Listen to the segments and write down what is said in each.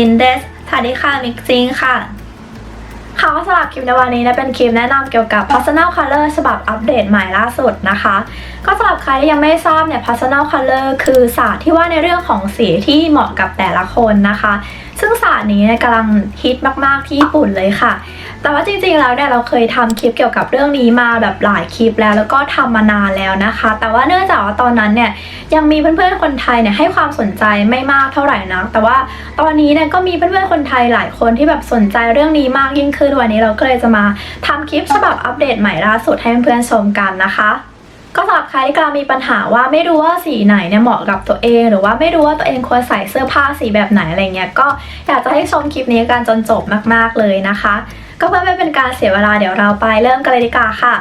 ินเดสสวัสดีค่ะมิกซิงค่ะค่ะก็สำหรับคลิปในวันนี้นะเป็นคลิปแนะนำเกี่ยวกับ personal color ฉบับอัปเดตใหม่ล่าสุดนะคะ ก็สำหรับใครที่ยังไม่ทราบเนี่ย personal color คือศาสตร์ที่ว่าในเรื่องของสีที่เหมาะกับแต่ละคนนะคะ ซึ่งศาสตร์นี้เนี่ยกำลังฮิตมาก ๆ ที่ญี่ปุ่นเลยค่ะ แต่ว่าจริงๆแล้วเนี่ยเราเคยทำคลิปเกี่ยวกับเรื่องนี้มาแบบหลายคลิปแล้วแล้วก็ทำมานานแล้วนะคะ แต่ว่าเนื่องจากว่าตอนนั้นเนี่ยยังมีเพื่อนๆคนไทยเนี่ยให้ความสนใจไม่มากเท่าไหร่นะแต่ว่าตอนนี้เนี่ยก็มีเพื่อนๆคนไทยหลายคนที่แบบสนใจเรื่องนี้มากยิ่งขึ้นวันนี้เราก็เลยจะมาทำคลิปฉบับอัปเดตใหม่ล่าสุดให้เพื่อนๆชมกันนะคะ ก็สำหรับใครที่กำลังมีปัญหาว่าไม่รู้ว่าสีไหนเนี่ยเหมาะกับตัวเอง หรือว่าไม่รู้ว่าตัวเองควรใส่เสื้อผ้าสีแบบไหนอะไรเงี้ยก็อยากจะให้ชมคลิปนี้กันจนจบมากๆเลยนะคะ ก็เพื่อไม่เป็นการเสียเวลาเดี๋ยวเราไปเริ่มกันเลยดีกว่าค่ะ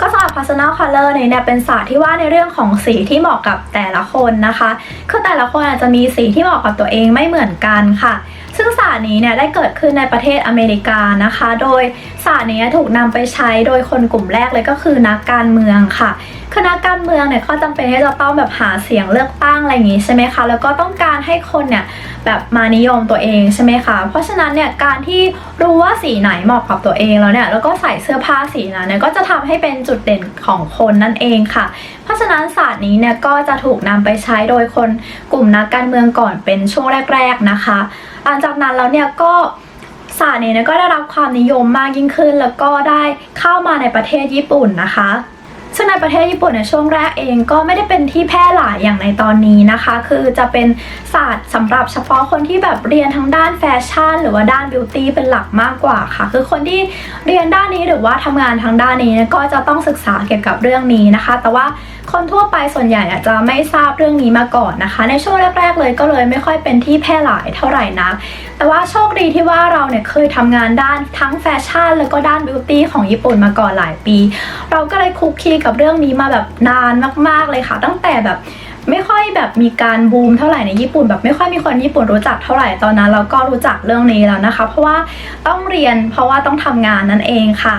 ก็สำหรับ personal color เนี่ยเนี่ยเป็นศาสตร์ที่ว่าในเรื่องของสีที่เหมาะกับแต่ละคนนะคะ คือแต่ละคนอาจจะมีสีที่เหมาะกับตัวเองไม่เหมือนกันค่ะ ซึ่งศาสตร์นี้เนี่ยได้เกิดขึ้นในประเทศอเมริกานะคะ โดยศาสตร์นี้ถูกนำไปใช้โดยคนกลุ่มแรกเลยก็คือนักการเมืองค่ะคือนักการเมืองเนี่ยเขาจำเป็นที่จะต้องแบบหาเสียงเลือกตั้งอะไรอย่างงี้ใช่ไหมคะ แล้วก็ต้องการให้คนเนี่ยแบบมานิยมตัวเองใช่ไหมคะ เพราะฉะนั้นเนี่ยการที่รู้ว่าสีไหนเหมาะกับตัวเองแล้วเนี่ยแล้วก็ใส่เสื้อผ้าสีนั้นเนี่ยก็จะทำให้เป็นจุดเด่นของคนนั่นเองค่ะ เพราะฉะนั้นศาสตร์นี้เนี่ยก็จะถูกนำไปใช้โดยคนกลุ่มนักการเมืองก่อนเป็นช่วงแรก ๆนะคะ หลังจากนั้นแล้วเนี่ยก็ศาสตร์นี้เนี่ยก็ได้รับความนิยมมากยิ่งขึ้น แล้วก็ได้เข้ามาในประเทศญี่ปุ่นนะคะ ซึ่งในประเทศญี่ปุ่นในช่วงแรกเองก็ไม่ได้เป็นที่แพร่หลายอย่างในตอนนี้นะคะ คือจะเป็นศาสตร์สำหรับเฉพาะคนที่แบบเรียนทางด้านแฟชั่น หรือว่าด้านบิวตี้เป็นหลักมากกว่าค่ะ คือคนที่เรียนด้านนี้หรือว่าทำงานทางด้านนี้ก็จะต้องศึกษาเกี่ยวกับเรื่องนี้นะคะ แต่ว่าคนทั่วไปส่วนใหญ่อาจจะไม่ทราบเรื่องนี้มาก่อนนะคะ ในช่วงแรก ๆ เลยก็เลยไม่ค่อยเป็นที่แพร่หลายเท่าไหร่นะแต่ว่าโชคดีที่ว่าเราเนี่ยเคยทำงานด้านทั้งแฟชั่น แล้วก็ด้านบิวตี้ของญี่ปุ่นมาก่อนหลายปี เราก็เลยคุกคีกับเรื่องนี้มาแบบนานมาก ๆเลยค่ะ ตั้งแต่แบบไม่ค่อยแบบมีการบูมเท่าไหร่ในญี่ปุ่นแบบไม่ค่อยมีคนญี่ปุ่นรู้จักเท่าไหร่ตอนนั้นเราก็รู้จักเรื่องนี้แล้วนะคะ เพราะว่าต้องเรียนเพราะว่าต้องทำงานนั่นเองค่ะ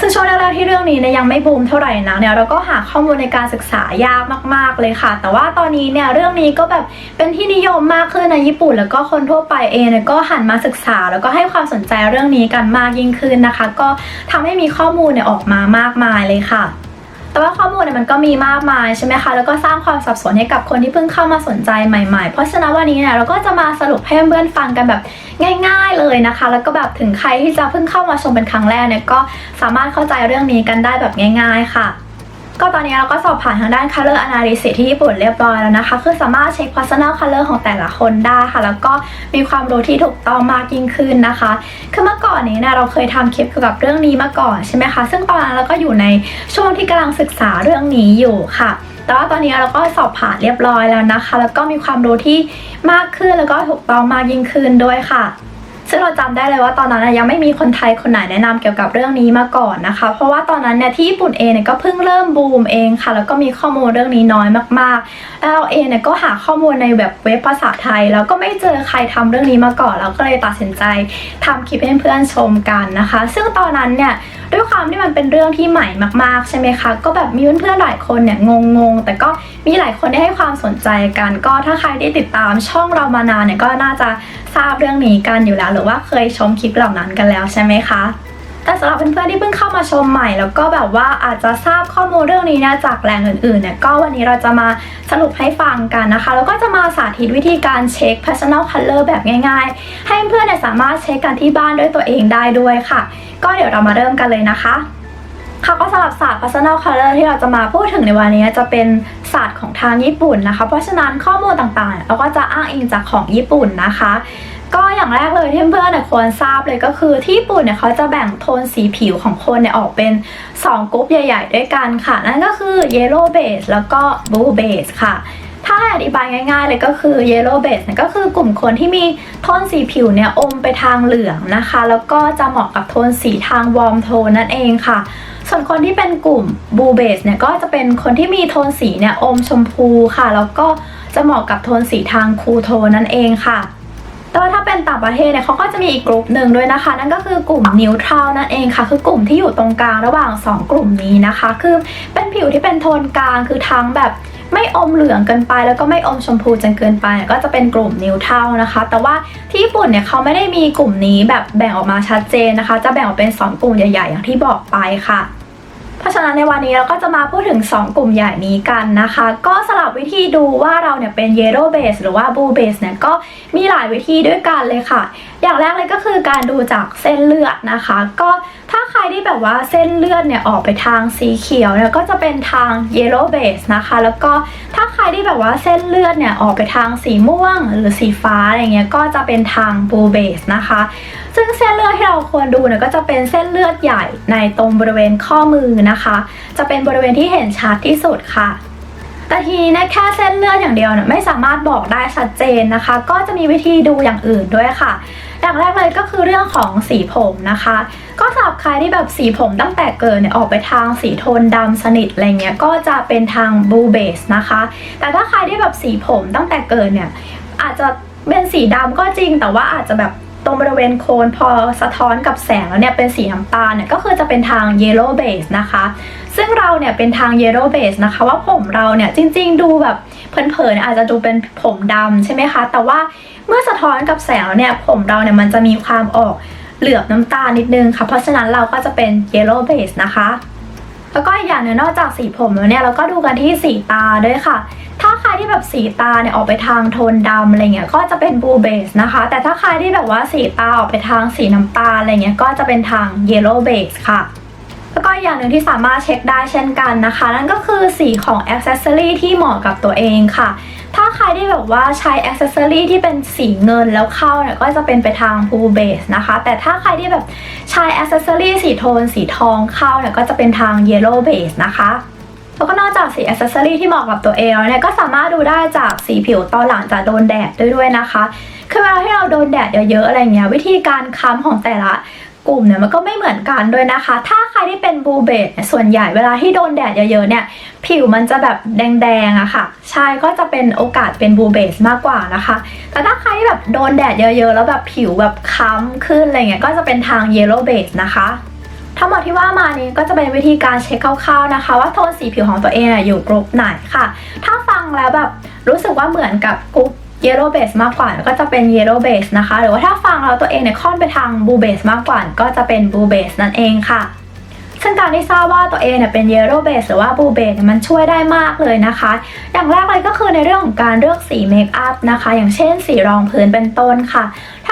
ซึ่งช่วงแรกๆที่เรื่องนี้เนี่ยยังไม่บูมเท่าไหร่นะเนี่ยเราก็หาข้อมูลในการศึกษายากมาก ๆเลยค่ะ แต่ว่าตอนนี้เนี่ยเรื่องนี้ก็แบบเป็นที่นิยมมากขึ้นในญี่ปุ่น แล้วก็คนทั่วไปเองเนี่ยก็หันมาศึกษา แล้วก็ให้ความสนใจเรื่องนี้กันมากยิ่งขึ้นนะคะ ก็ทำให้มีข้อมูลเนี่ยออกมามากมายเลยค่ะ แต่ว่าข้อมูลเนี่ยมันก็มีมากมายใช่ไหมคะ แล้วก็สร้างความสับสนให้กับคนที่เพิ่งเข้ามาสนใจใหม่ๆ เพราะฉะนั้นวันนี้เนี่ยเราก็จะมาสรุปให้เพื่อนๆฟังกันแบบง่าย ๆเลยนะคะ แล้วก็แบบถึงใครที่จะเพิ่งเข้ามาชมเป็นครั้งแรกเนี่ยก็สามารถเข้าใจเรื่องนี้กันได้แบบง่าย ๆ ค่ะ ก็ตอนนี้เราก็สอบผ่านทางด้าน color analysis ที่ญี่ปุ่นเรียบร้อยแล้วนะคะ คือสามารถเช็ค personal color ของแต่ละคนได้ค่ะ แล้วก็มีความรู้ที่ถูกต้องมากยิ่งขึ้นนะคะ คือเมื่อก่อนนี้เนี่ยเราเคยทำคลิปเกี่ยวกับเรื่องนี้มาก่อนใช่ไหมคะ ซึ่งตอนนั้นเราก็อยู่ในช่วงที่กำลังศึกษาเรื่องนี้อยู่ค่ะ แต่ว่าตอนนี้เราก็สอบผ่านเรียบร้อยแล้วนะคะ แล้วก็มีความรู้ที่มากขึ้นแล้วก็ถูกต้องมากยิ่งขึ้นด้วยค่ะ ซึ่งเราจำได้เลยว่าตอนนั้นยังไม่มีคนไทยคนไหนแนะนำเกี่ยวกับเรื่องนี้มาก่อนนะคะ เพราะว่าตอนนั้นเนี่ยที่ญี่ปุ่นเองเนี่ยก็เพิ่งเริ่มบูมเองค่ะ แล้วก็มีข้อมูลเรื่องนี้น้อยมากๆ แล้วเราเองเนี่ยก็หาข้อมูลในแบบเว็บภาษาไทย แล้วก็ไม่เจอใครทำเรื่องนี้มาก่อนเราก็เลยตัดสินใจทำคลิปให้เพื่อนชมกันนะคะ ซึ่งตอนนั้นเนี่ยด้วยความที่มันเป็นเรื่องที่ใหม่มากๆ ใช่ไหมคะ ก็แบบมีเพื่อนๆหลายคนเนี่ยงงๆ แต่ก็มีหลายคนได้ให้ความสนใจกัน ก็ถ้าใครได้ติดตามช่องเรามานานเนี่ยก็น่าจะ ทราบเรื่องนี้กันอยู่แล้ว หรือว่าเคยชมคลิปเหล่านั้นกันแล้วใช่ไหมคะแต่สำหรับเพื่อนๆที่เพิ่งเข้ามาชมใหม่ แล้วก็แบบว่าอาจจะทราบข้อมูลเรื่องนี้นะจากแหล่งอื่นๆเนี่ยก็วันนี้เราจะมาสรุปให้ฟังกันนะคะ แล้วก็จะมาสาธิตวิธีการเช็ค personal color แบบง่ายๆ ให้เพื่อนๆสามารถเช็คกันที่บ้านด้วยตัวเองได้ด้วยค่ะ ก็เดี๋ยวเรามาเริ่มกันเลยนะคะ ค่ะก็สำหรับศาสตร์ personal color ที่เราจะมาพูดถึงในวันนี้จะเป็นศาสตร์ของทางญี่ปุ่นนะคะ เพราะฉะนั้นข้อมูลต่างๆ เราก็จะอ้างอิงจากของญี่ปุ่นนะคะ ก็อย่างแรกเลยที่เพื่อนๆควรทราบเลยก็คือที่ญี่ปุ่นเนี่ยเขาจะแบ่งโทนสีผิวของคนเนี่ยออกเป็น 2กลุ่มใหญ่ ๆ ด้วยกันค่ะ นั่นก็คือ yellow base แล้วก็ blue base ค่ะ ถ้าอธิบายง่ายๆเลยก็คือ yellow base เนี่ยก็คือกลุ่มคนที่มีโทนสีผิวเนี่ยอมไปทางเหลืองนะคะ แล้วก็จะเหมาะกับโทนสีทาง warm tone นั่นเองค่ะ ส่วนคนที่เป็นกลุ่ม blue base เนี่ยก็จะเป็นคนที่มีโทนสีเนี่ยอมชมพูค่ะ แล้วก็จะเหมาะกับโทนสีทาง cool tone นั่นเองค่ะแต่ว่าถ้าเป็นต่างประเทศเนี่ยเขาก็จะมีอีกกลุ่มหนึ่งด้วยนะคะ นั่นก็คือกลุ่มนิวทรัลนั่นเองค่ะ คือกลุ่มที่อยู่ตรงกลางระหว่าง 2 กลุ่มนี้นะคะ คือเป็นผิวที่เป็นโทนกลางคือทั้งแบบ ไม่อมเหลืองเกินไปแล้วก็ไม่อมชมพูจนเกินไป ก็จะเป็นกลุ่มนิวเทานะคะ แต่ว่าที่ญี่ปุ่นเนี่ยเขาไม่ได้มีกลุ่มนี้แบบแบ่งออกมาชัดเจนนะคะ จะแบ่งออกเป็น 2 กลุ่มใหญ่ๆ อย่างที่บอกไปค่ะ เพราะฉะนั้นในวันนี้เราก็จะมาพูดถึง 2 กลุ่มใหญ่นี้กันนะคะ ก็สลับวิธีดูว่าเราเนี่ยเป็น yellow base หรือว่า blue base เนี่ยก็มีหลายวิธีด้วยกันเลยค่ะ อย่างแรกเลยก็คือการดูจากเส้นเลือดนะคะ ก็ถ้าใครที่แบบว่าเส้นเลือดเนี่ยออกไปทางสีเขียวเนี่ยก็จะเป็นทาง yellow base นะคะ แล้วก็ถ้าใครที่แบบว่าเส้นเลือดเนี่ยออกไปทางสีม่วงหรือสีฟ้าอะไรเงี้ยก็จะเป็นทาง blue base นะคะ ซึ่งเส้นเลือดที่เราควรดูเนี่ยก็จะเป็นเส้นเลือดใหญ่ในตรงบริเวณข้อมือนะคะ จะเป็นบริเวณที่เห็นชัดที่สุดค่ะแต่ทีนี้แค่เส้นเลือดอย่างเดียวเนี่ยไม่สามารถบอกได้ชัดเจนนะคะ ก็จะมีวิธีดูอย่างอื่นด้วยค่ะอย่างแรกเลยก็คือเรื่องของสีผมนะคะ ก็สำหรับใครที่แบบสีผมตั้งแต่เกิดเนี่ยออกไปทางสีโทนดำสนิทอะไรเงี้ยก็จะเป็นทาง blue base นะคะ แต่ถ้าใครที่แบบสีผมตั้งแต่เกิดเนี่ยอาจจะเป็นสีดำก็จริงแต่ว่าอาจจะแบบ ตรงบริเวณโคนพอสะท้อนกับแสงแล้วเนี่ยเป็นสีน้ำตาลเนี่ยก็คือจะเป็นทาง yellow base นะคะ ซึ่งเราเนี่ยเป็นทาง yellow base นะคะ ว่าผมเราเนี่ยจริงๆ ดูแบบเผินๆอาจจะดูเป็นผมดำใช่ไหมคะ แต่ว่าเมื่อสะท้อนกับแสงแล้วเนี่ยผมเราเนี่ยมันจะมีความออกเหลือบน้ำตาลนิดนึงค่ะ เพราะฉะนั้นเราก็จะเป็น yellow base นะคะแล้วก็อีกอย่างหนึ่งนอกจากสีผมแล้วเนี่ยเราก็ดูกันที่สีตาด้วยค่ะ ถ้าใครที่แบบสีตาเนี่ยออกไปทางโทนดำอะไรเงี้ยก็จะเป็น blue base นะคะ แต่ถ้าใครที่แบบว่าสีตาออกไปทางสีน้ำตาลอะไรเงี้ยก็จะเป็นทาง yellow base ค่ะแล้วก็อย่างหนึ่งที่สามารถเช็คได้เช่นกันนะคะ นั่นก็คือสีของ accessory ที่เหมาะกับตัวเองค่ะ ถ้าใครที่แบบว่าใช้ accessory ที่เป็นสีเงินแล้วเข้าเนี่ยก็จะเป็นไปทาง blue base นะคะ แต่ถ้าใครที่แบบใช้ accessory สีโทนสีทองเข้าเนี่ยก็จะเป็นทาง yellow base นะคะ แล้วก็นอกจากสีอ c เซสซอรี่ที่เหมาะกับตัวเองแล้วเนี่ยก็สามารถดูได้จากสีผิวตอนหลังจากโดนแดดด้วยด้วยนะคะคือเวลาที่เราโดนแดดเยอะๆอะไรเงี้ยวิธีการค้ำของแต่ละกลุ่มเนี่ยมันก็ไม่เหมือนกันด้วยนะคะ ถ้าใครที่เป็นบูเบตส่วนใหญ่เวลาที่โดนแดดเยอะๆเนี่ย ผิวมันจะแบบแดงๆอะค่ะ ใช่ก็จะเป็นโอกาสเป็นบูเบสมากกว่านะคะ แต่ถ้าใครที่แบบโดนแดดเยอะๆ แล้วแบบผิวแบบค้ำขึ้นอะไรเงี้ยก็จะเป็นทางเยลโล่เบสนะคะ ทั้งหมดที่ว่ามานี้ก็จะเป็นวิธีการเช็คคร่าวๆนะคะ ว่าโทนสีผิวของตัวเองอยู่กลุ่มไหนค่ะ ถ้าฟังแล้วแบบรู้สึกว่าเหมือนกับกลุ่ม yellow base มากกว่าก็จะเป็น yellow base นะคะ หรือว่าถ้าฟังแล้วตัวเองเนี่ยค่อนไปทาง blue base มากกว่าก็จะเป็น blue base นั่นเองค่ะซึ่งการที่ทราบว่าตัวเองเนี่ยเป็น yellow base หรือว่า blue base เนี่ยมันช่วยได้มากเลยนะคะ อย่างแรกเลยก็คือในเรื่องของการเลือกสีเมคอัพนะคะ อย่างเช่นสีรองพื้นเป็นต้นค่ะ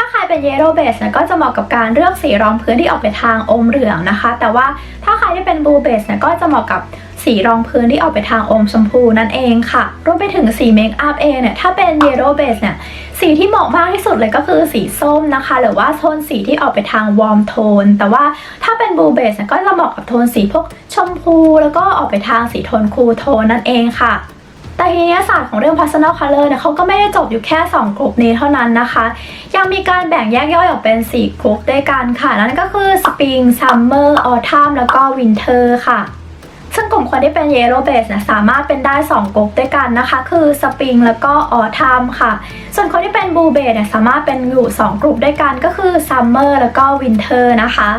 ถ้าใครเป็น yellow base เนี่ยก็จะเหมาะกับการเลือกสีรองพื้นที่ออกไปทางอมเหลืองนะคะ แต่ว่าถ้าใครที่เป็น blue base เนี่ยก็จะเหมาะกับสีรองพื้นที่ออกไปทางอมชมพูนั่นเองค่ะ รวมไปถึงสีเมคอัพเองเนี่ย ถ้าเป็น yellow base เนี่ย สีที่เหมาะมากที่สุดเลยก็คือสีส้มนะคะ หรือว่าโทนสีที่ออกไปทางวอร์มโทน แต่ว่าถ้าเป็น blue base เนี่ยก็จะเหมาะกับโทนสีพวกชมพู แล้วก็ออกไปทางสีโทนคูลโทนนั่นเองค่ะ แต่ทีนี้ศาสตร์ของเรื่อง personal color เนี่ยเขาก็ไม่ได้จบอยู่แค่ 2 กลุ่มนี้เท่านั้นนะคะ ยังมีการแบ่งแยกย่อยออกเป็น 4 กลุ่มด้วยกันค่ะ นั่นก็คือ spring summer autumn แล้วก็ winter ค่ะซึ่งกลุ่มคนที่เป็น yellow base เนี่ยสามารถเป็นได้ 2 กลุ่มด้วยกันนะคะ คือ spring แล้วก็ autumn ค่ะ ส่วนคนที่เป็น blue base เนี่ยสามารถเป็นอยู่ 2 กลุ่มด้วยกันก็คือ summer แล้วก็ winter นะคะ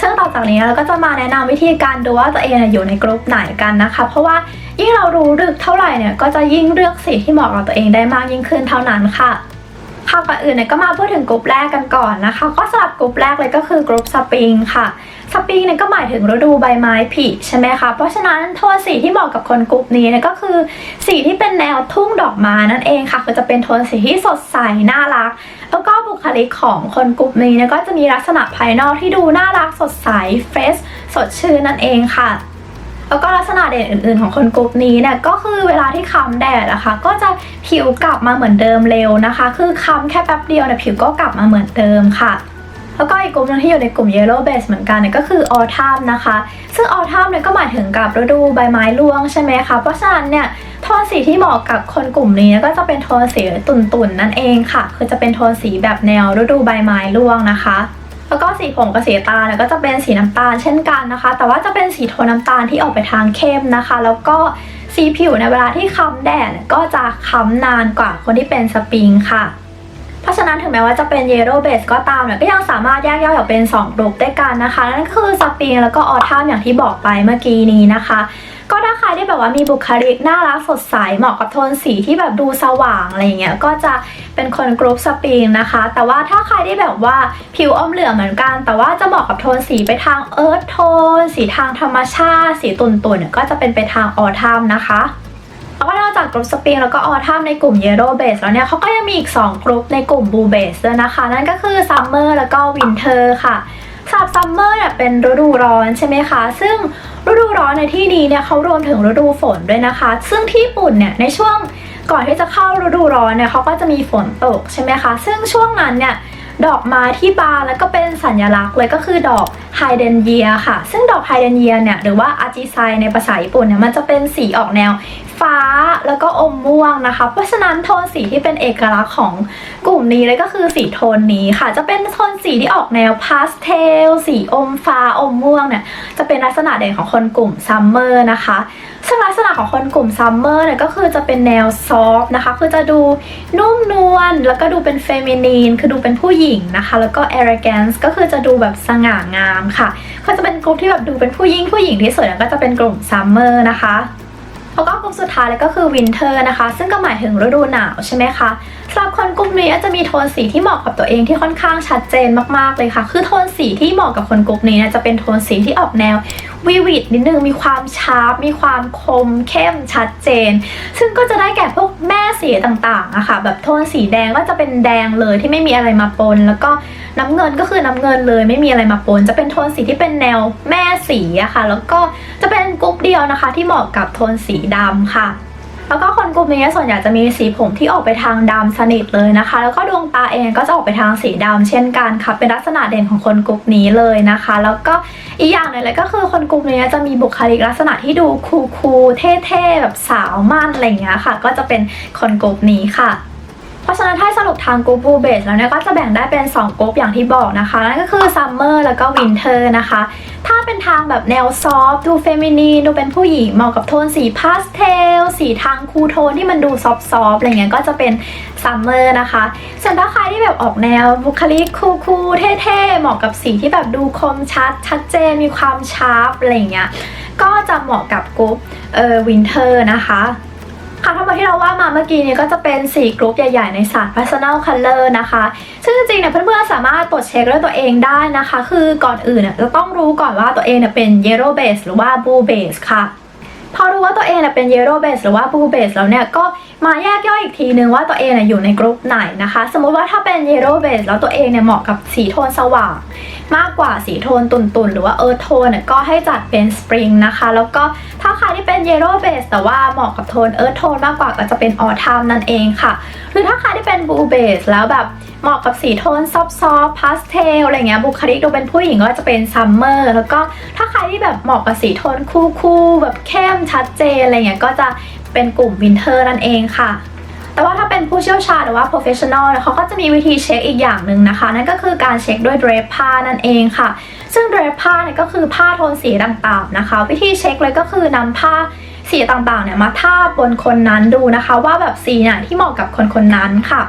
ซึ่งต่อจากนี้เราก็จะมาแนะนำวิธีการดูว่าตัวเองอยู่ในกลุ่มไหนกันนะคะ เพราะว่า ยิ่งเรารู้ลึกเท่าไหร่เนี่ยก็จะยิ่งเลือกสีที่เหมาะกับตัวเองได้มากยิ่งขึ้นเท่านั้นค่ะค่ะก่อนอื่นเนี่ยก็มาพูดถึงกลุ่มแรกกันก่อนนะคะ ก็สำหรับกลุ่มแรกเลยก็คือกลุ่มสปริงค่ะสปริงเนี่ยก็หมายถึงฤดูใบไม้ผลิใช่ไหมคะเพราะฉะนั้นโทนสีที่เหมาะกับคนกลุ่มนี้เนี่ยก็คือสีที่เป็นแนวทุ่งดอกไม้นั่นเองค่ะคือจะเป็นโทนสีที่สดใสน่ารัก แล้วก็บุคลิกของคนกลุ่มนี้เนี่ยก็จะมีลักษณะภายนอกที่ดูน่ารักสดใสเฟรชสดชื่นนั่นเองค่ะ แล้วก็ลักษณะเด่นอื่น ๆ ของคนกลุ่มนี้เนี่ยก็คือเวลาที่ค้ำแดดนะคะ ก็จะผิวกลับมาเหมือนเดิมเร็วนะคะ คือค้ำแค่แป๊บเดียวเนี่ยผิวก็กลับมาเหมือนเดิมค่ะแล้วก็อีกกลุ่มหนึงที่อยู่ในกลุ่ม yellow base เหมือนกันเนี่ยก็คือ autumn นะคะ ซึ่ง autumn เนี่ยก็หมายถึงกับฤดูใบไม้ร่วงใช่ไหมคะ เพราะฉะนั้นเนี่ยโทนสีที่เหมาะกับคนกลุ่มนี้ก็จะเป็นโทนสีตุ่นๆนั่นเองค่ะ คือจะเป็นโทนสีแบบแนวฤดูใบไม้ร่วงนะคะ แล้วก็สีผมกับสีตาเนี่ยก็จะเป็นสีน้ำตาลเช่นกันนะคะ แต่ว่าจะเป็นสีโทนน้ำตาลที่ออกไปทางเข้มนะคะ แล้วก็สีผิวในเวลาที่ค้ำแดดก็จะค้ำนานกว่าคนที่เป็นสปริงค่ะเพราะฉะนั้นถึงแม้ว่าจะเป็น Yellow Base ก็ตามเนี่ยก็ยังสามารถแยกย่อยออกเป็น 2 กลุ่มด้วยกันนะคะ นั่นก็คือสปริงแล้วก็ออทัมอย่างที่บอกไปเมื่อกี้นี้นะคะ ก็ถ้าใครที่แบบว่ามีบุคลิกน่ารักสดใสเหมาะกับโทนสีที่แบบดูสว่างอะไรอย่างเงี้ยก็จะเป็นคนกรุ๊ปสปริงนะคะ แต่ว่าถ้าใครที่แบบว่าผิวอมเหลืองเหมือนกัน แต่ว่าจะเหมาะกับโทนสีไปทางเอิร์ธโทน สีทางธรรมชาติ สีตุ่นๆเนี่ยก็จะเป็นไปทางออทัมนะคะแล้วก็นอกจากกลุ่มสปริงแล้วก็ออทัมในกลุ่ม Yellow Base แล้วเนี่ยเขาก็ยังมีอีก 2 กลุ่มในกลุ่ม Blue Base ด้วยนะคะ นั่นก็คือ Summer แล้วก็ Winter ค่ะ สำหรับ Summer เนี่ยเป็นฤดูร้อนใช่ไหมคะ ซึ่งฤดูร้อนในที่นี้เนี่ยเขารวมถึงฤดูฝนด้วยนะคะ ซึ่งที่ญี่ปุ่นเนี่ยในช่วงก่อนที่จะเข้าฤดูร้อนเนี่ยเขาก็จะมีฝนตกใช่ไหมคะ ซึ่งช่วงนั้นเนี่ยดอกไม้ที่บานแล้วก็เป็นสัญลักษณ์เลยก็คือดอกไฮเดนเยียค่ะ ซึ่งดอกไฮเดนเยียเนี่ยหรือว่าอาจิไซในภาษาญี่ปุ่นเนี่ยมันจะเป็นสีออกแนวฟ้า แล้วก็อมม่วงนะคะ เพราะฉะนั้นโทนสีที่เป็นเอกลักษณ์ของกลุ่มนี้เลยก็คือสีโทนนี้ค่ะ จะเป็นโทนสีที่ออกแนวพาสเทลสีอมฟ้าอมม่วงเนี่ยจะเป็นลักษณะเด่นของคนกลุ่มซัมเมอร์นะคะซึ่งลักษณะของคนกลุ่มซัมเมอร์เนี่ยก็คือจะเป็นแนวซอฟนะคะ คือจะดูนุ่มนวลแล้วก็ดูเป็นเฟมินีน คือดูเป็นผู้หญิงนะคะ แล้วก็ arrogance ก็คือจะดูแบบสง่างามค่ะ ก็จะเป็นกลุ่มที่แบบดูเป็นผู้หญิงผู้หญิงที่สวยแล้วก็จะเป็นกลุ่มซัมเมอร์นะคะ แล้วก็กลุ่มสุดท้ายเลยก็คือวินเทอร์นะคะ ซึ่งก็หมายถึงฤดูหนาวใช่ไหมคะ สำหรับคนกลุ่มนี้จะมีโทนสีที่เหมาะกับตัวเองที่ค่อนข้างชัดเจนมากๆเลยค่ะ คือโทนสีที่เหมาะกับคนกลุ่มนี้นี่ยจะเป็นโทนสีที่ออกแนววิวิดนิดนึงมีความชาร์ปมีความคมเข้มชัดเจน ซึ่งก็จะได้แก่พวกแม่สีต่างๆอะค่ะ แบบโทนสีแดงก็จะเป็นแดงเลยที่ไม่มีอะไรมาปน แล้วก็น้ำเงินก็คือน้ำเงินเลย ไม่มีอะไรมาปน จะเป็นโทนสีที่เป็นแนวแม่สีอะค่ะ แล้วก็จะเป็นกลุ่มเดียวนะคะ ที่เหมาะกับโทนสีดำค่ะ แล้วก็คนกลุ่มนี้ส่วนใหญ่จะมีสีผมที่ออกไปทางดำสนิทเลยนะคะ แล้วก็ดวงตาเองก็จะออกไปทางสีดำเช่นกันค่ะ เป็นลักษณะเด่นของคนกลุ่มนี้เลยนะคะ แล้วก็อีกอย่างหนึ่งเลยก็คือคนกลุ่มนี้จะมีบุคลิกลักษณะที่ดูคูลๆเท่ๆแบบสาวมั่นอะไรอย่างเงี้ยค่ะ ก็จะเป็นคนกลุ่มนี้ค่ะ เพราะฉะนั้นถ้าสรุปทางกรุ๊ปบูเบสแล้วเนี่ยก็จะแบ่งได้เป็น 2กรุ๊ปอย่างที่บอกนะคะนั่นก็คือซัมเมอร์แล้วก็วินเทอร์นะคะ ถ้าเป็นทางแบบแนวซอฟดูเฟมินีนดูเป็นผู้หญิงเหมาะกับโทนสีพาสเทลสีทางคูโทนที่มันดูซอฟต์ๆอะไรเงี้ยก็จะเป็นซัมเมอร์นะคะ ส่วนถ้าใครที่แบบออกแนวบุคลิกคูลๆเท่ๆเหมาะกับสีที่แบบดูคมชัด ชัดเจนมีความชาร์ปอะไรเงี้ยก็จะเหมาะกับกรุ๊ปเอ่อวินเทอร์นะคะ ค่ะทั้งหมดที่เราว่ามาเมื่อกี้นี้ก็จะเป็น 4 กรุ๊ปใหญ่ ๆ ในศาสตร์ personal color นะคะ ซึ่งจริงๆเนี่ยเพื่อนๆสามารถตรวจเช็คด้วยตัวเองได้นะคะ คือก่อนอื่นเนี่ยจะต้องรู้ก่อนว่าตัวเองเนี่ยเป็น yellow base หรือว่า blue base ค่ะ พอรู้ว่าตัวเองเนี่ยเป็น yellow base หรือว่า blue base แล้วเนี่ยก็มาแยกย่อยอีกทีนึงว่าตัวเองเนี่ยอยู่ในกรุ๊ปไหนนะคะ สมมุติว่าถ้าเป็น yellow base แล้วตัวเองเนี่ยเหมาะกับสีโทนสว่าง มากกว่าสีโทนตุ่นๆ หรือว่า earth tone เนี่ยก็ให้จัดเป็น spring นะคะ แล้วก็ถ้าใครที่เป็น yellow base แต่ว่าเหมาะกับโทน earth tone มากกว่าก็จะเป็น autumn นั่นเองค่ะ หรือถ้าใครที่เป็น blue base แล้วแบบเหมาะกับสีโทนซอฟต์พาสเทลอะไรเงี้ยบุคลิกดูเป็นผู้หญิงก็จะเป็น summer แล้วก็ถ้าใครที่แบบเหมาะกับสีโทนคูลๆแบบเข้มชัดเจนอะไรเงี้ยก็จะเป็นกลุ่ม winter นั่นเองค่ะ แต่ว่าถ้าเป็นผู้เชี่ยวชาญหรือว่า professional เนี่ยเขาก็จะมีวิธีเช็คอีกอย่างหนึ่งนะคะ นั่นก็คือการเช็คด้วยเดรปผ้านั่นเองค่ะ ซึ่งเดรปผ้าเนี่ยก็คือผ้าโทนสีต่างๆนะคะ วิธีเช็คเลยก็คือนำผ้าสีต่างๆเนี่ยมาทาบบนคนนั้นดูนะคะ ว่าแบบสีเนี่ยที่เหมาะกับคนคนนั้นค่ะ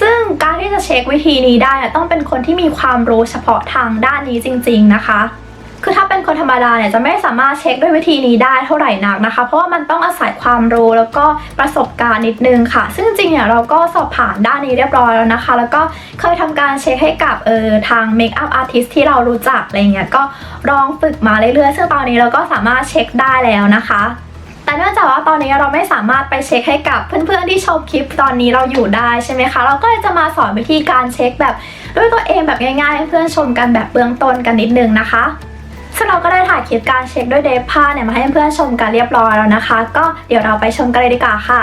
ซึ่งการที่จะเช็ควิธีนี้ได้ต้องเป็นคนที่มีความรู้เฉพาะทางด้านนี้จริง ๆนะคะ คือถ้าเป็นคนธรรมดาเนี่ยจะไม่สามารถเช็คด้วยวิธีนี้ได้เท่าไหร่นักนะคะ เพราะว่ามันต้องอาศัยความรู้แล้วก็ประสบการณ์นิดนึงค่ะ ซึ่งจริงเนี่ยเราก็สอบผ่านด้านนี้เรียบร้อยแล้วนะคะ แล้วก็เคยทำการเช็คให้กับเออทางเมคอัพอาร์ติสที่เรารู้จักอะไรเงี้ยก็ลองฝึกมาเรื่อยๆ ซึ่งตอนนี้เราก็สามารถเช็คได้แล้วนะคะแต่เนื่องจากว่าตอนนี้เราไม่สามารถไปเช็คให้กับเพื่อนๆที่ชมคลิปตอนนี้เราอยู่ได้ใช่ไหมคะ เราก็เลยจะมาสอนวิธีการเช็คแบบด้วยตัวเองแบบง่ายๆให้เพื่อนชมกันแบบเบื้องต้นกันนิดนึงนะคะ ซึ่งเราก็ได้ถ่ายคลิปการเช็คด้วยเดฟผ้าเนี่ยมาให้เพื่อนชมกันเรียบร้อยแล้วนะคะ ก็เดี๋ยวเราไปชมกันเลยดีกว่าค่ะ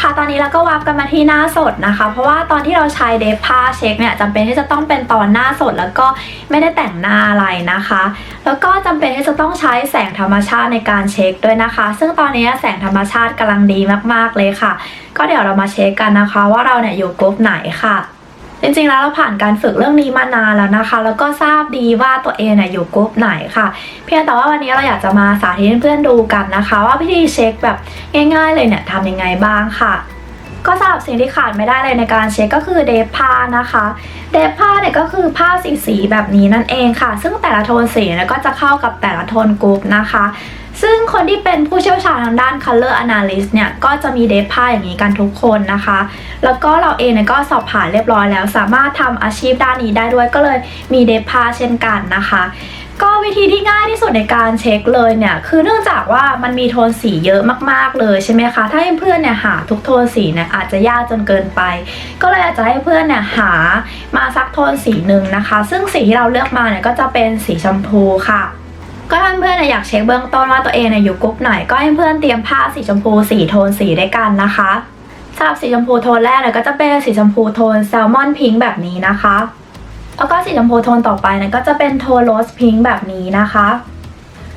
ค่ะตอนนี้เราก็วาร์ปกันมาที่หน้าสดนะคะ เพราะว่าตอนที่เราใช้เดฟผ้าเช็คเนี่ยจำเป็นที่จะต้องเป็นตอนหน้าสดแล้วก็ไม่ได้แต่งหน้าอะไรนะคะ แล้วก็จำเป็นที่จะต้องใช้แสงธรรมชาติในการเช็คด้วยนะคะ ซึ่งตอนนี้แสงธรรมชาติกำลังดีมากๆเลยค่ะ ก็เดี๋ยวเรามาเช็คกันนะคะ ว่าเราเนี่ยอยู่กรุ๊ปไหนค่ะ จริงๆแล้วเราผ่านการฝึกเรื่องนี้มานานแล้วนะคะ แล้วก็ทราบดีว่าตัวเองเนี่ยอยู่กรุ๊ปไหนค่ะ เพียงแต่ว่าวันนี้เราอยากจะมาสาธิตให้เพื่อนๆดูกันนะคะ ว่าวิธีเช็คแบบง่าย ๆ เลยเนี่ยทำยังไงบ้างค่ะก็สำหรับสิ่งที่ขาดไม่ได้เลยในการเช็คก็คือเดฟผ้านะคะ เดฟผ้าเนี่ยก็คือผ้าสีสีแบบนี้นั่นเองค่ะ ซึ่งแต่ละโทนสีเนี่ยก็จะเข้ากับแต่ละโทนกรุ๊ปนะคะ ซึ่งคนที่เป็นผู้เชี่ยวชาญทางด้าน color analyst เนี่ย ก็จะมีเดฟผ้าอย่างนี้กันทุกคนนะคะ แล้วก็เราเองเนี่ยก็สอบผ่านเรียบร้อยแล้ว สามารถทำอาชีพด้านนี้ได้ด้วยก็เลยมีเดฟผ้าเช่นกันนะคะก็วิธีที่ง่ายที่สุดในการเช็คเลยเนี่ย คือเนื่องจากว่ามันมีโทนสีเยอะมากๆเลยใช่ไหมคะ ถ้าให้เพื่อนเนี่ยหาทุกโทนสีเนี่ยอาจจะยากจนเกินไป ก็เลยอาจจะให้เพื่อนเนี่ยหามาสักโทนสีหนึ่งนะคะ ซึ่งสีที่เราเลือกมาเนี่ยก็จะเป็นสีชมพูค่ะ ก็ถ้าเพื่อนอยากเช็คเบื้องต้นว่าตัวเองอยู่กรุ๊ปไหนก็ให้เพื่อนเตรียมผ้าสีชมพูสีโทนสีด้วยกันนะคะสำหรับสีชมพูโทนแรกเนี่ยก็จะเป็นสีชมพูโทนแซลมอนพิงค์แบบนี้นะคะ แล้วก็สีชมพูโทนต่อไปเนี่ยก็จะเป็นโทนโรสพิงค์แบบนี้นะคะ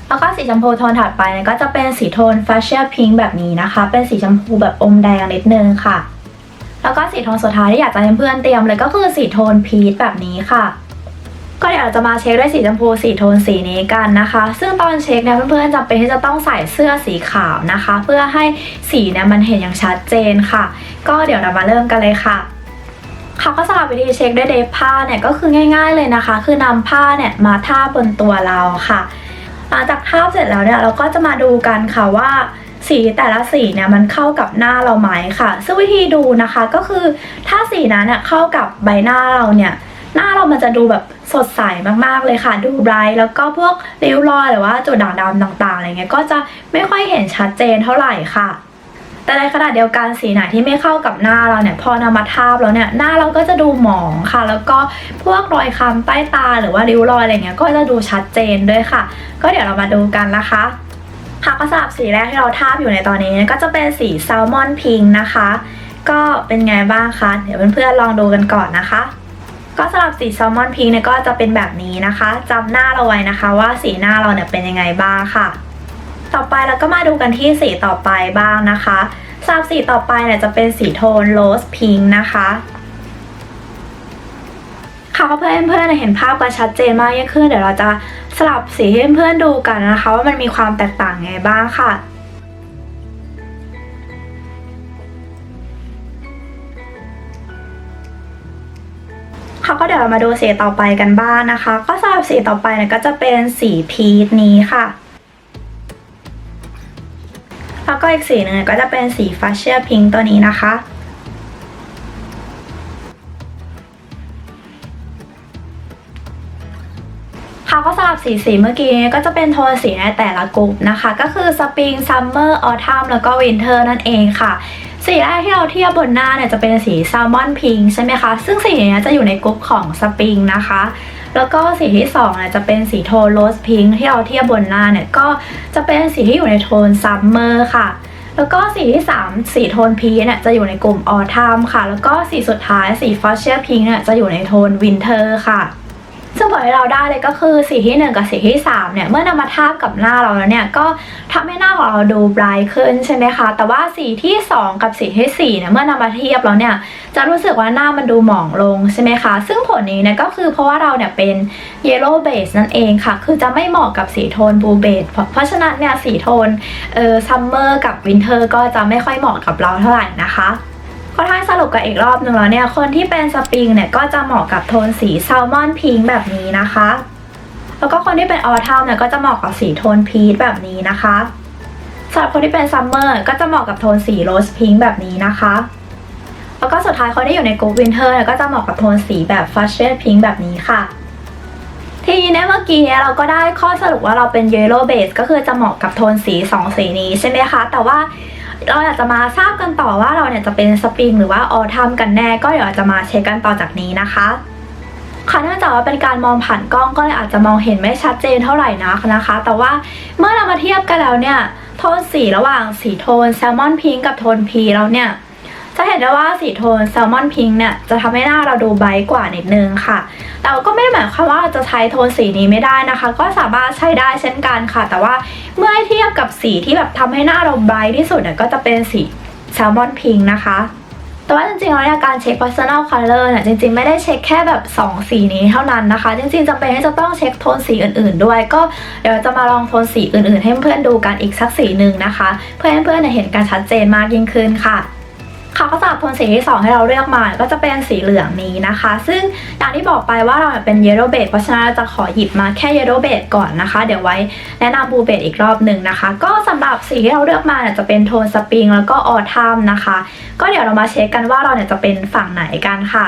แล้วก็สีชมพูโทนถัดไปเนี่ยก็จะเป็นสีโทนฟ a ชเชียพิงค์แบบนี้นะคะ เป็นสีชมพูแบบอมแดงนิดนึงค่ะ แล้วก็สีโทนสุดท้ายที่อยากจะให้เพื่อนเตรียมเลยก็คือสีโทนพีชแบบนี้ค่ะ ก็เดี๋ยวเราจะมาเช็คด้วยสีชมพูสีโทนสีนี้กันนะคะ ซึ่งตอนเช็คเนี่ยเพื่อนๆจำเป็นที่จะต้องใส่เสื้อสีขาวนะคะ เพื่อให้สีเนี่ยมันเห็นอย่างชัดเจนค่ะ ก็เดี๋ยวเรามาเริ่มกันเลยค่ะเขาก็สลับวิธีเช็คด้วยเดฟผ้าเนี่ยก็คือง่าย ๆเลยนะคะ คือนำผ้าเนี่ยมาทาบบนตัวเราค่ะหลังจากทาบเสร็จแล้วเนี่ยเราก็จะมาดูกันค่ะว่าสีแต่ละสีเนี่ยมันเข้ากับหน้าเราไหมค่ะ ซึ่งวิธีดูนะคะก็คือถ้าสีนั้นเนี่ยเข้ากับใบหน้าเราเนี่ย หน้าเรามันจะดูแบบสดใสมากๆเลยค่ะ ดูไบรท์แล้วก็พวกริ้วรอยหรือว่าจุดด่างดำต่างๆอะไรเงี้ยก็จะไม่ค่อยเห็นชัดเจนเท่าไหร่ค่ะ แต่ในขณะเดียวกันสีไหนที่ไม่เข้ากับหน้าเราเนี่ยพอนำมาทาบแล้วเนี่ยหน้าเราก็จะดูหมองค่ะ แล้วก็พวกรอยคล้ำใต้ตาหรือว่าริ้วรอยอะไรเงี้ยก็จะดูชัดเจนด้วยค่ะ ก็เดี๋ยวเรามาดูกันนะคะค่ะก็สำหรับสีแรกที่เราทาบอยู่ในตอนนี้ก็จะเป็นสีแซลมอนพิงนะคะ ก็เป็นไงบ้างคะเดี๋ยวเพื่อนๆลองดูกันก่อนนะคะ ก็สำหรับสีแซลมอนพิงเนี่ยก็จะเป็นแบบนี้นะคะจำหน้าเราไว้นะคะ ว่าสีหน้าเราเนี่ยเป็นยังไงบ้างค่ะ ต่อไปเราก็มาดูกันที่สีต่อไปบ้างนะคะสำหรับสีต่อไปเนี่ยจะเป็นสีโทนโรสพิงค์นะคะค่ะเพื่อนเพื่อนเห็นภาพกันชัดเจนมากยิ่งขึ้นเดี๋ยวเราจะสลับสีให้เพื่อนๆดูกันนะคะ ว่ามันมีความแตกต่างไงบ้างค่ะ ค่ะก็เดี๋ยวเรามาดูสีต่อไปกันบ้างนะคะ ก็สำหรับสีต่อไปเนี่ยก็จะเป็นสีพีชนี้ค่ะ แล้วก็อีกสีหนึ่งก็จะเป็นสีฟัชเชียพิงตัวนี้นะคะค่ะก็สำหรับสีสีเมื่อกี้ก็จะเป็นโทนสีในแต่ละกลุ่มนะคะ ก็คือสปริงซัมเมอร์ออทัมแล้วก็วินเทอร์นั่นเองค่ะ สีแรกที่เราเทียบบนหน้าเนี่ยจะเป็นสีแซลมอนพิงใช่ไหมคะ ซึ่งสีนี้จะอยู่ในกลุ่มของสปริงนะคะ แล้วก็สีที่2เนี่ยจะเป็นสีโทนโรสพิงที่เราเทียบบนหน้าเนี่ยก็จะเป็นสีที่อยู่ในโทนซัมเมอร์ค่ะแล้วก็สีที่ 3 สีโทนพีเนี่ยจะอยู่ในกลุ่มออทัมค่ะ แล้วก็สีสุดท้ายสีฟอสเชียพิงเนี่ยจะอยู่ในโทนวินเทอร์ค่ะ ซึ่งผลที่เราได้เลยก็คือสีที่ 1 กับสีที่ 3 เนี่ย เมื่อนำมาทาบกับหน้าเราแล้วเนี่ย ก็ทำให้หน้าของเราดูไบรท์ขึ้นใช่ไหมคะ แต่ว่าสีที่ 2 กับสีที่4เนี่ย เมื่อนำมาเทียบแล้วเนี่ย จะรู้สึกว่าหน้ามันดูหมองลงใช่ไหมคะ ซึ่งผลนี้เนี่ยก็คือเพราะว่าเราเนี่ยเป็น yellow base นั่นเองค่ะ คือจะไม่เหมาะกับสีโทน blue base เพราะเพราะฉะนั้นเนี่ยสีโทนเออ summer กับ winter ก็จะไม่ค่อยเหมาะกับเราเท่าไหร่นะคะ ก็ถ้าสรุปกันอีกรอบหนึ่งแล้วเนี่ย คนที่เป็นสปริงเนี่ยก็จะเหมาะกับโทนสีแซลมอนพิงค์แบบนี้นะคะ แล้วก็คนที่เป็นออทัมเนี่ยก็จะเหมาะกับสีโทนพีชแบบนี้นะคะสำหรับคนที่เป็นซัมเมอร์ก็จะเหมาะกับโทนสีโรสพิงค์แบบนี้นะคะ แล้วก็สุดท้ายคนที่อยู่ในกรุ๊ปวินเทอร์เนี่ยก็จะเหมาะกับโทนสีแบบฟัชเชนพิงค์แบบนี้ค่ะทีนี้เนี่ยเมื่อกี้เนี่ยเราก็ได้ข้อสรุปว่าเราเป็น yellow base ก็คือจะเหมาะกับโทนสีสองสีนี้ใช่ไหมคะ แต่ว่า เราอยากจะมาทราบกันต่อว่าเราเนี่ยจะเป็นสปริงหรือว่าออทัมกันแน่ก็เดี๋ยวจะมาเช็คกันต่อจากนี้นะคะค่ะเนื่องจากว่าเป็นการมองผ่านกล้องก็เลยอาจจะมองเห็นไม่ชัดเจนเท่าไหร่นักนะคะ แต่ว่าเมื่อเรามาเทียบกันแล้วเนี่ย โทนสีระหว่างสีโทนแซลมอนพิงกับโทนพีแล้วเนี่ย จะเห็นได้ว่าสีโทนแซลมอนพิงค์เนี่ยจะทำให้หน้าเราดูไบรท์กว่านิดนึงค่ะ แต่ก็ไม่ได้หมายความว่าจะใช้โทนสีนี้ไม่ได้นะคะ ก็สามารถใช้ได้เช่นกันค่ะ แต่ว่าเมื่อเทียบกับสีที่แบบทำให้หน้าเราไบรที่สุดเนี่ยก็จะเป็นสีแซลมอนพิงค์นะคะแต่ว่าจริงๆแล้วเนี่ยการเช็ค personal color เนี่ยจริงๆ ไม่ได้เช็คแค่แบบ 2 สีนี้เท่านั้นนะคะ จริงๆจำเป็นที่จะต้องเช็คโทนสีอื่นๆ ด้วย ก็เดี๋ยวจะมาลองโทนสีอื่นๆ ให้เพื่อนๆดูกันอีกสักสีหนึ่งนะคะ เพื่อให้เพื่อนๆเห็นการชัดเจนมากยิ่งขึ้นค่ะ เขาก็สลับโทนสีที่ 2 ให้เราเลือกมา ก็จะเป็นสีเหลืองนี้นะคะ ซึ่งอย่างที่บอกไปว่าเราเป็นเยลโลเบดเพราะฉะนั้นเราจะขอหยิบมาแค่เยลโลเบดก่อนนะคะ เดี๋ยวไว้แนะนำบูเบดอีกรอบหนึ่งนะคะ ก็สำหรับสีที่เราเลือกมาเนี่ยจะเป็นโทนสปริงแล้วก็ออทัมนะคะ ก็เดี๋ยวเรามาเช็คกันว่าเราเนี่ยจะเป็นฝั่งไหนกันค่ะ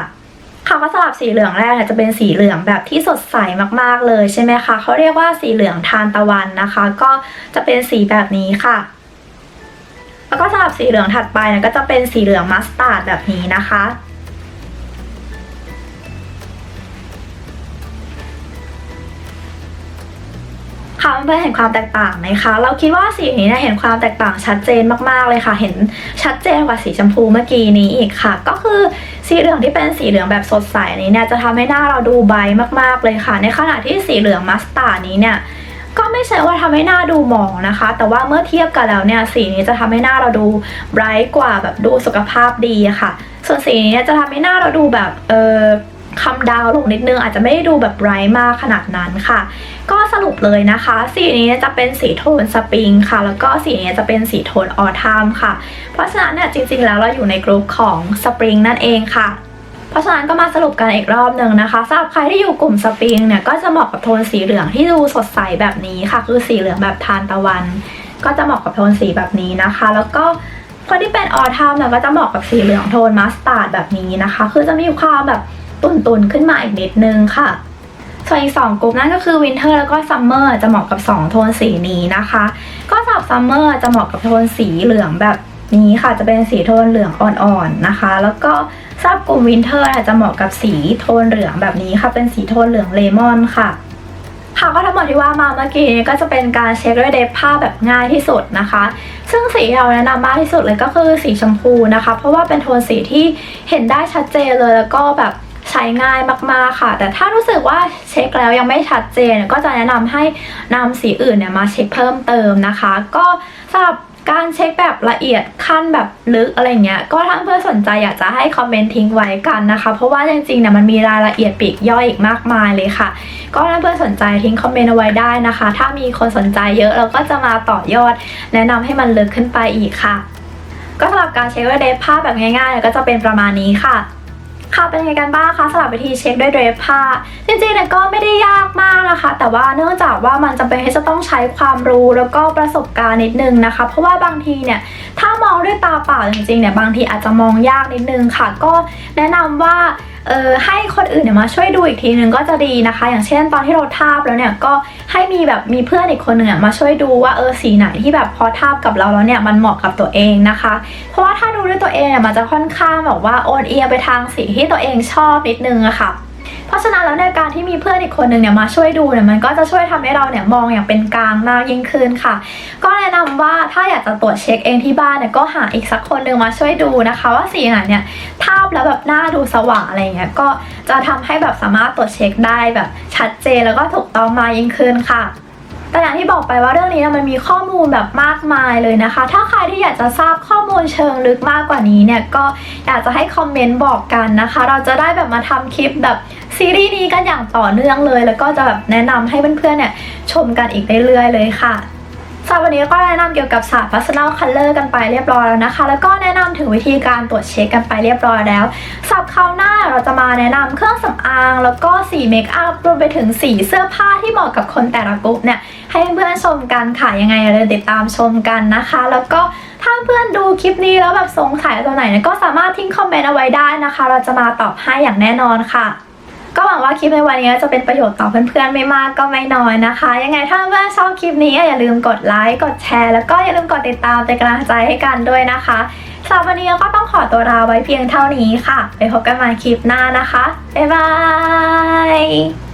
ค่ะก็สลับสีเหลืองแรกเนี่ยจะเป็นสีเหลืองแบบที่สดใสมากๆเลยใช่ไหมคะเขาเรียกว่าสีเหลืองทานตะวันนะคะ ก็จะเป็นสีแบบนี้ค่ะ แล้วก็สลับสีเหลืองถัดไปนี่ยก็จะเป็นสีเหลืองมัสตาร์ดแบบนี้นะคะ ค่ะเพื่อนๆเห็นความแตกต่างไหมคะ เราคิดว่าสีนี้เนี่ยเห็นความแตกต่างชัดเจนมากๆเลยค่ะ เห็นชัดเจนกว่าสีชมพูเมื่อกี้นี้อีกค่ะ ก็คือสีเหลืองที่เป็นสีเหลืองแบบสดใสนี้เนี่ยจะทำให้หน้าเราดูไบมากๆเลยค่ะ ในขณะที่สีเหลืองมัสตาร์ดนี้เนี่ย ก็ไม่ใช่ว่าทำให้หน้าดูหมองนะคะ แต่ว่าเมื่อเทียบกันแล้วเนี่ยสีนี้จะทำให้หน้าเราดูไบรท์กว่าแบบดูสุขภาพดีอะค่ะ ส่วนสีนี้จะทำให้หน้าเราดูแบบเออคำดาวลงนิดนึงอาจจะไม่ได้ดูแบบไบรท์มากขนาดนั้นค่ะ ก็สรุปเลยนะคะ สีนี้จะเป็นสีโทนสปริงค่ะ แล้วก็สีนี้จะเป็นสีโทนออทัมค่ะ เพราะฉะนั้นเนี่ยจริงๆแล้วเราอยู่ในกลุ่มของสปริงนั่นเองค่ะ เพราะฉะนั้นก็มาสรุปกันอีกรอบหนึ่งนะคะสำหรับใครที่อยู่กลุ่มสปริงเนี่ยก็จะเหมาะกับโทนสีเหลืองที่ดูสดใสแบบนี้ค่ะ คือสีเหลืองแบบทานตะวัน ก็จะเหมาะกับโทนสีแบบนี้นะคะ แล้วก็คนที่เป็นออทัมเนี่ยก็จะเหมาะกับสีเหลืองโทนมัสตาร์ดแบบนี้นะคะ คือจะมีความแบบตุนๆขึ้นมาอีกนิดนึงค่ะส่วนอีกสองกลุ่มนั่นก็คือวินเทอร์แล้วก็ซัมเมอร์จะเหมาะกับ 2 โทนสีนี้นะคะ ก็สำหรับซัมเมอร์จะเหมาะกับโทนสีเหลืองแบบ นี้ค่ะจะเป็นสีโทนเหลืองอ่อนๆนะคะ แล้วก็สำหรับกลุ่มวินเทอร์จะเหมาะกับสีโทนเหลืองแบบนี้ค่ะ เป็นสีโทนเหลืองเลมอนค่ะค่ะก็ทั้งหมดที่ว่ามาเมื่อกี้นี้ก็จะเป็นการเช็คด้วยเดฟผ้าแบบง่ายที่สุดนะคะ ซึ่งสีที่เราแนะนำมากที่สุดเลยก็คือสีชมพูนะคะ เพราะว่าเป็นโทนสีที่เห็นได้ชัดเจนเลยแล้วก็แบบใช้ง่ายมากๆค่ะ แต่ถ้ารู้สึกว่าเช็คแล้วยังไม่ชัดเจนก็จะแนะนำให้นำสีอื่นเนี่ยมาเช็คเพิ่มเติมนะคะ ก็สำหรับ การเช็คแบบละเอียดขั้นแบบลึกอะไรเงี้ย ก็ถ้าเพื่อสนใจอยากจะให้คอมเมนต์ทิ้งไว้กันนะคะ เพราะว่าจริงๆเนี่ยมันมีรายละเอียดปีกย่อยอีกมากมายเลยค่ะ ก็ถ้าเพื่อนสนใจทิ้งคอมเมนต์เอาไว้ได้นะคะ ถ้ามีคนสนใจเยอะเราก็จะมาต่อยอด แนะนำให้มันลึกขึ้นไปอีกค่ะ ก็สำหรับการเช็คด้วเดฟผ้าแบบง่ายๆก็จะเป็นประมาณนี้ค่ะ ค่ะเป็นยังไงกันบ้างคะสำหรับวิธีเช็คด้วยเดรฟผ้า จริงๆเนี่ยก็ไม่ได้ยากมากนะคะ แต่ว่าเนื่องจากว่ามันจำเป็นที่จะต้องใช้ความรู้แล้วก็ประสบการณ์นิดนึงนะคะ เพราะว่าบางทีเนี่ยถ้ามองด้วยตาเปล่าจริงๆเนี่ยบางทีอาจจะมองยากนิดนึงค่ะ ก็แนะนำว่า เออให้คนอื่นเนี่ยมาช่วยดูอีกทีนึงก็จะดีนะคะ อย่างเช่นตอนที่เราทาบแล้วเนี่ยก็ให้มีแบบมีเพื่อนอีกคนหนึ่งมาช่วยดูว่าเออสีไหนที่แบบพอทาบกับเราแล้วเนี่ยมันเหมาะกับตัวเองนะคะ เพราะว่าถ้าดูด้วยตัวเองเนี่ยมันจะค่อนข้างแบบว่าโอนเอียงไปทางสีที่ตัวเองชอบนิดนึงอะค่ะ เพราะฉะนั้นแล้วในการที่มีเพื่อนอีกคนหนึ่งเนี่ยมาช่วยดูเนี่ยมันก็จะช่วยทำให้เราเนี่ยมองอย่างเป็นกลางมากยิ่งขึ้นค่ะ ก็แนะนำว่าถ้าอยากจะตรวจเช็คเองที่บ้านเนี่ยก็หาอีกสักคนหนึ่งมาช่วยดูนะคะ ว่าสีไหนเนี่ยทาบแล้วแบบหน้าดูสว่างอะไรเงี้ยก็จะทำให้แบบสามารถตรวจเช็คได้แบบชัดเจนแล้วก็ถูกต้องมากยิ่งขึ้นค่ะ แต่อย่างที่บอกไปว่าเรื่องนี้มันมีข้อมูลแบบมากมายเลยนะคะ ถ้าใครที่อยากจะทราบข้อมูลเชิงลึกมากกว่านี้เนี่ยก็อยากจะให้คอมเมนต์บอกกันนะคะ เราจะได้แบบมาทำคลิปแบบซีรีส์นี้กันอย่างต่อเนื่องเลย แล้วก็จะแบบแนะนำให้เพื่อนๆเนี่ยชมกันอีกเรื่อยๆเลยค่ะ สำหรับวันนี้ก็แนะนำเกี่ยวกับศาสตร์ personal color กันไปเรียบร้อยแล้วนะคะ แล้วก็แนะนำถึงวิธีการตรวจเช็คกันไปเรียบร้อยแล้วสับคราวหน้าเราจะมาแนะนำเครื่องสำอาง แล้วก็สีเมคอัพรวมไปถึงสีเสื้อผ้าที่เหมาะกับคนแต่ละกลุ่มเนี่ย ให้เพื่อนๆชมกันค่ะยังไงอย่าติดตามชมกันนะคะ แล้วก็ถ้าเพื่อนดูคลิปนี้แล้วแบบสงสัยตัวไหนก็สามารถทิ้งคอมเมนต์เอาไว้ได้นะคะ เราจะมาตอบให้อย่างแน่นอนค่ะ ก็หวังว่าคลิปในวันนี้จะเป็นประโยชน์ต่อเพื่อนๆไม่มากก็ไม่น้อยนะคะ ยังไงถ้าเพื่อนชอบคลิปนี้อย่าลืมกดไลค์กดแชร์แล้วก็อย่าลืมกดติดตามเป็นกำลังใจให้กันด้วยนะคะสำหรับวันนี้ก็ต้องขอตัวลาไว้เพียงเท่านี้ค่ะ ไปพบกันใหม่คลิปหน้านะคะบ๊ายบาย